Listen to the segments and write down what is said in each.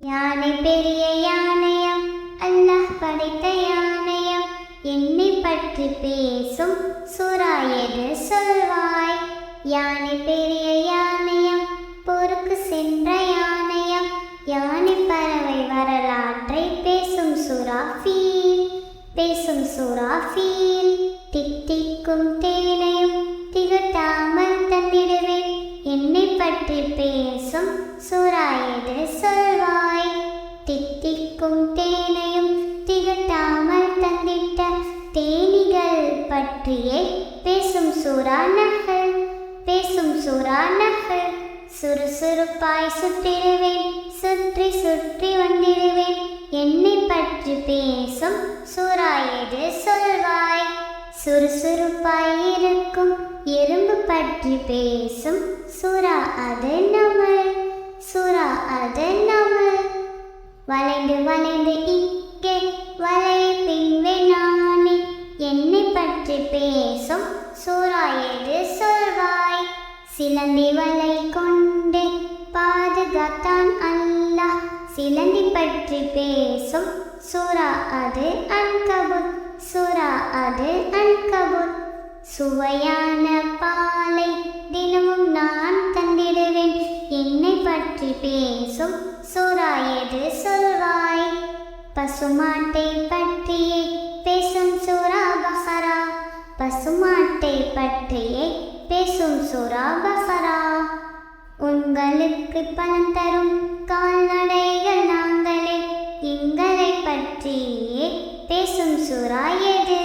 யானை பெரிய யானையம் அல்லாஹ் படைத்த யானையம். என்னை பற்றி பேசும் சுறா எது சொல்வாய். யானை பெரிய யானையம் போருக்கு சென்ற யானையம். யானை பறவை வரலாற்றை பேசும் சுறா ஃபீல் பேசும் சுறா ஃபீல் தித்திக்கும் தேனையும் திகட்டாமல் தந்திடுவேன் என்னை பற்றி பேசும் சுறா எது சொல்வாய். தித்திக்கும் தேனையும் திகட்டாமல் தந்திட்ட தேனிகள் பற்றியே பேசும் சூறானகள் பேசும் சூறானகள் சுறுசுறுப்பாய் சுற்றிடுவேன் சுற்றி சுற்றி வந்திடுவேன். என்னை பற்றி பேசும் சூறா எது சொல்வாய்? சுறுசுறுப்பாய் இருக்கும் எறும்பு பற்றி பேசும் சூறா அது நம் வளைந்து வளைந்து இங்கே வளைய நானே என்னை பற்றி பேசும் சுறா எது சொல்வாய். சிலந்தி வலை கொண்டு பாதுகாத்தான் அல்லாஹ் சிலந்தி பற்றி பேசும் சுறா அது அன்கபுத் சுறா அது அன்கபுத் சுவையான சுறா எது சொல்வாய்? பசுமாட்டை பற்றியே பேசும் சூரா பஹரா பசுமாட்டை பற்றியே பேசும் சூரா பஹரா உங்களுக்கு பலன் தரும் கால்நடைகள் நாங்களே எங்களை பற்றியே பேசும் சுறா எது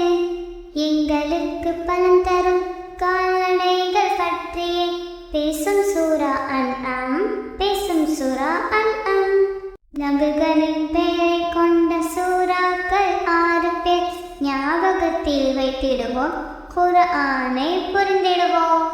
எங்களுக்கு பலன் தரும் கால்நடைகள் பற்றியே பேசும் சூரா அல் அம் பேசும் சூரா அல் அம் ஞாபகத்தில் வைத்திடுவோம். குர்ஆனை புரிந்திடுவோம்.